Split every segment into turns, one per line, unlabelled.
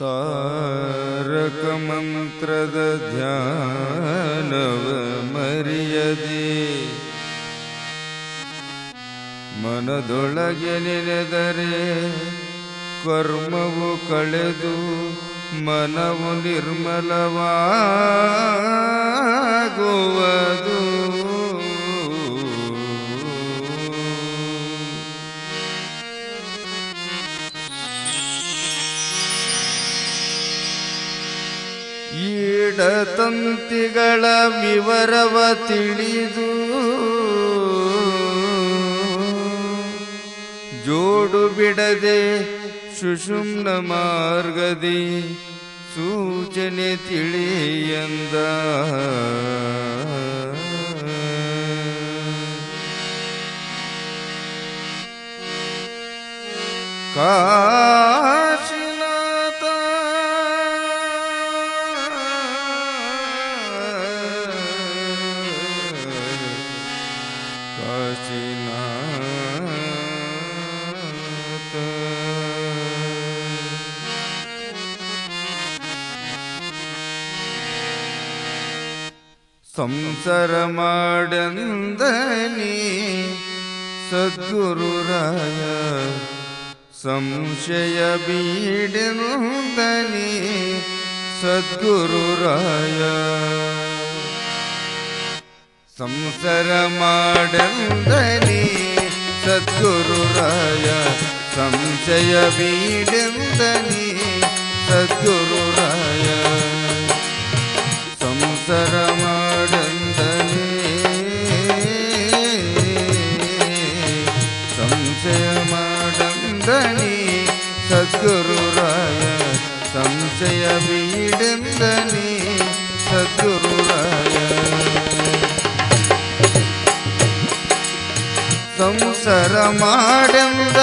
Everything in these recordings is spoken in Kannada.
तारक मंत्र तारकमन्त्रदध्या ಮನದೊಳಗೆ ನೆನೆದರೆ ಕರ್ಮವು ಕಳೆದು ಮನವು ನಿರ್ಮಲವಾಗುವುದು. ಈಡತಂತಿಗಳ ವಿವರವ ತಿಳಿದು ಜೋಡು ಬಿಡದೆ ಸುಷುಮ್ನ ಮಾರ್ಗದಿ ಸೂಚನೆ ತಿಳಿಯಂದ ಕಾಶಿನಾಥ ಸಂಸಾರ ಮಾಡಂದನಿ ಸದ್ಗುರುರಾಯ ಸಂಶಯ ಬೀಡೆನುಂದನಿ ಸದ್ಗುರುರಾಯ ಸಂಸಾರ ಮಾಡಂದನಿ ಸದ್ಗುರುರಾಯ ಸಂಶಯ ಬೀಡೆಂದನಿ ಸದ್ಗುರುರಾಯ ಸಂಶಯ ಬೀಡೆಂದನಿ ಸದ್ಗುರುರಾಯ. ಸಂಸಾರ ಮಾಡಂದ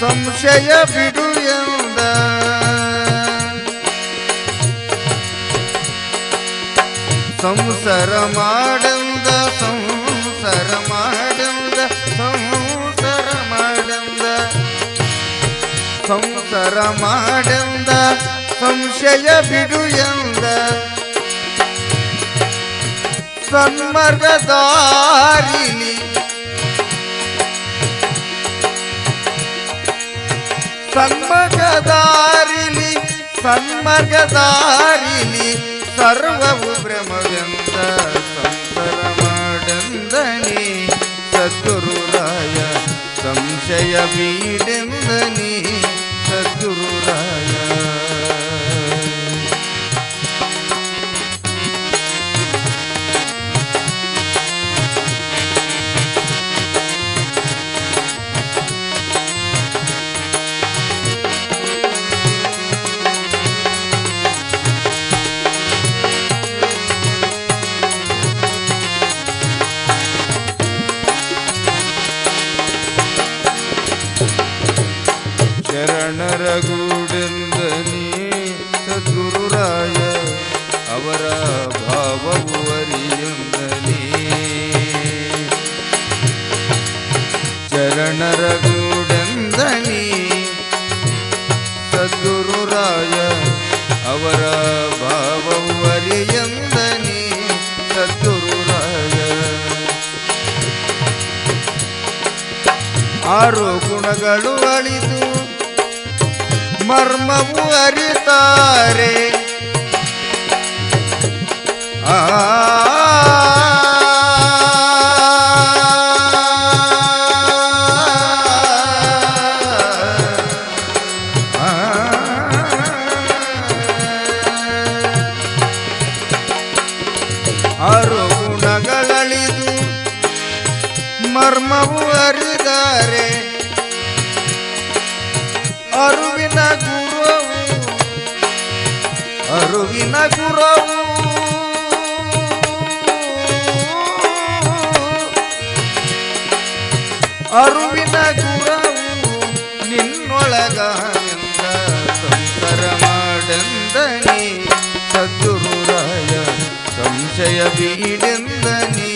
ಸಂಶಯ ಬಿಡು ಎಂದ. ಸಂಸಾರ ಮಾಡಂದ ಸಂಸಾರ ಮಾಡಂದ ಸಂಶಯ ಬಿಡು ಎಂದ ಸನ್ಮರ್ಗದಾರಿಲಿ ಸನ್ಮರ್ಗದಾರಿಲಿ ಸನ್ಮರ್ಗದಾರಿಲಿ ಸರ್ವವು ಭ್ರಮವೆಂದ ಸಂಸಾರ ಮಾಡಂದನಿ ಸದ್ಗುರುರಾಯ ಸಂಶಯ ಬೀಡೆಂದನಿ চুরাই ಶರಣರ ಗೂಡೆಂದನಿ ಸದ್ಗುರುರಾಯ ಅವರ ಭಾವವು ಅರಿಯಂದನಿ ಶರಣರ ಸದ್ಗುರುರಾಯ ಅವರ ಭಾವವು ಅರಿಯಂದನಿ ಸದ್ಗುರುರಾಯ ಆರು ಗುಣಗಳು ಅಳಿದು मर्मवु अरितारे। आ ಅರುವಿನ ಗುರವು ಅರುವಿನ ಗುರವು ನಿನ್ನೊಳಗ ಸಂಸಾರ ಮಾಡಂದನಿ ಸದ್ಗುರುರಾಯ ಸಂಶಯ ಬೀಡೆಂದನಿ.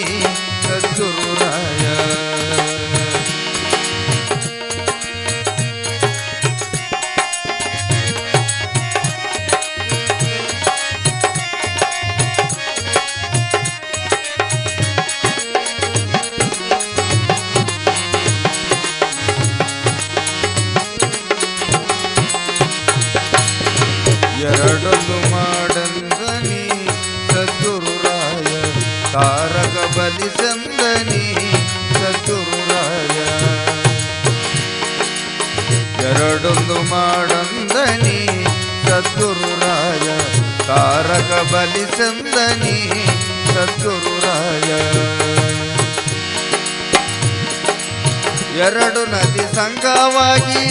ಮಾಡಂದನಿ ಸದ್ಗುರುರಾಯ ತಾರಕ ಬಲಿ ಸಂದನಿ ಸದ್ಗುರುರಾಯ ಎರಡು ನದಿ ಸಂಘವಾಗಿ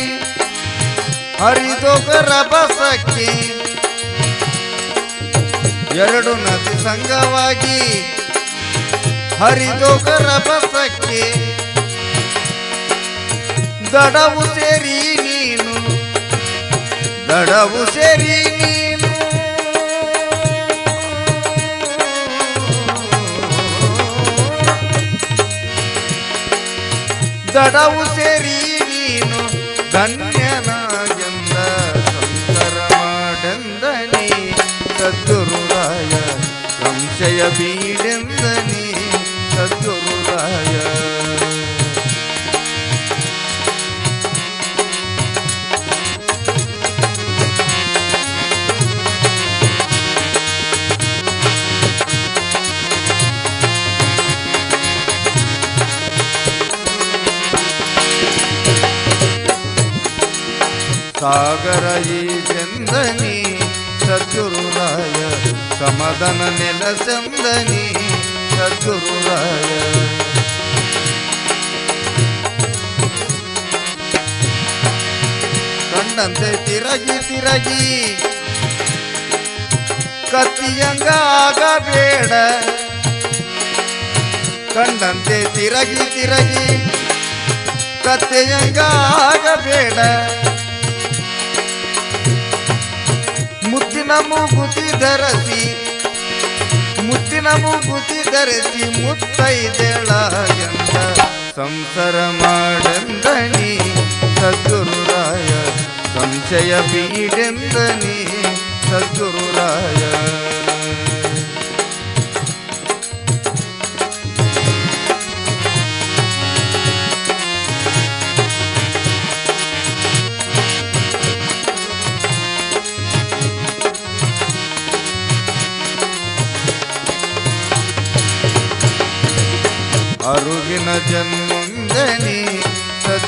ಹರಿದೊಗರ ಬಸಕ್ಕೆ ಎರಡು ನದಿ ಸಂಘವಾಗಿ ಹರಿದೊಗರ ಬಸಕ್ಕೆ ದಡವು ಸೇರಿ ನೀನು ದಡವು ಸೇರಿ ನೀನು. ದಡವು ಸೇರಿ ನೀನು ಧನ್ಯನಾಗಂದ ಸಂತರ ಮಾಡೆಂದನಿ ಸದ್ಗುರುರಾಯ ಸಂಶಯ ಬೀಡೆಂದನಿ ಸಾಗರ ಈ ಚಂದನಿ ಸದ್ಗುರುರಾಯ ಸಮದನ ನೆಲ ಚಂದನಿ ಸದ್ಗುರುರಾಯ ಕಂಡಂತೆ ತಿರಗಿ ತಿರಗಿ ಕತ್ತಿಯಂಗ ಆಗಬೇಡ ಕಂಡಂತೆ ತಿರಗಿ ತಿರಗಿ ಕತ್ತೆಯಂಗ ಆಗಬೇಡ ಮೂಗುತಿ ಧರಸಿ ಮುತ್ತಿನ ಮೂಗುತಿ ಧರಿಸಿ ಮುತ್ತೈದೆಳಗೆಂದ ಸಂಸಾರ ಮಾಡಂದನಿ ಸದ್ಗುರುರಾಯ ಸಂಶಯ ಬೀಡೆಂದನಿ ಸದ್ಗುರುರಾಯ.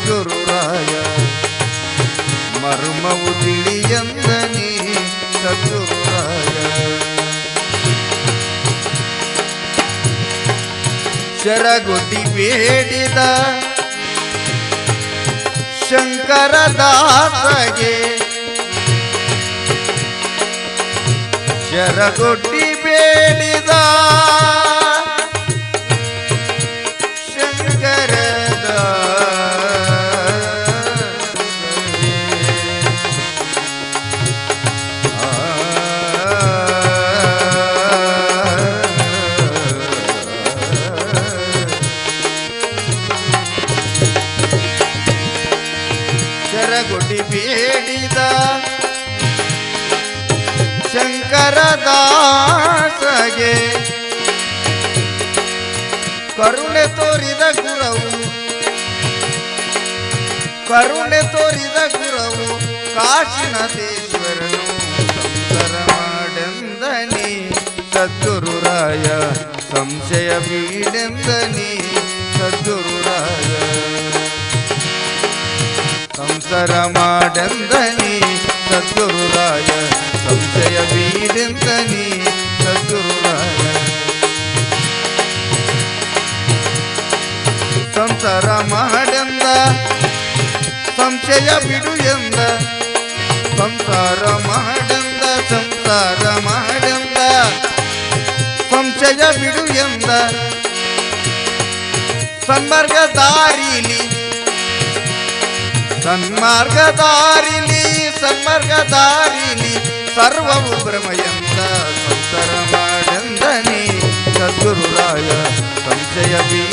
ಸದ್ಗುರುರಾಯ. ಮರ್ಮವು ತಿಳಿಯಂದನಿ ಸದ್ಗುರುರಾಯ. ಶರಗುಟಿ ಬೇಡಿದ ಶಂಕರ ದಾಸಗೆ ಶರಗುಟ್ಟಿ ಬೇಡಿದ ಕರುಣೆ ತೋರಿದ ಗುರವು ಕರುಣೆ ತೋರಿದ ಗುರವು ಕಾಶಿನಾಥೇಶ್ವರನು ಸಂಸಾರ ಮಾಡೆಂದನಿ ಸದ್ಗುರುರಾಯ ಸಂಶಯ ಬೀಡೆಂದನಿ ಸದ್ಗುರುರಾಯ ಸಂಸಾರ ಮಾಡೆಂದನಿ ಸದ್ಗುರುರಾಯ ಸಂಶಯ ಬೀಡೆಂದನಿ ಸಂಸಾರ ಮಾಡೆಂದ ಸಂಶಯ ಬಿಡು ಎಂದ ಸಂಸಾರ ಮಾಡೆಂದ ಸಂಸಾರ ಮಾಡೆಂದ ಸಂಶಯ ಬಿಡು ಎಂದ ಸನ್ಮಾರ್ಗ ದಾರಿಲಿ ಸನ್ಮಾರ್ಗ ದಾರಿಲಿ ಸನ್ಮಾರ್ಗ ದಾರಿಲಿ ಸರ್ವವು ಭ್ರಮಯಂತ ಸಂಸಾರ ಮಾಡೆಂದನಿ ಸದ್ಗುರುರಾಯ ಸಂಶಯ ಬೀಡ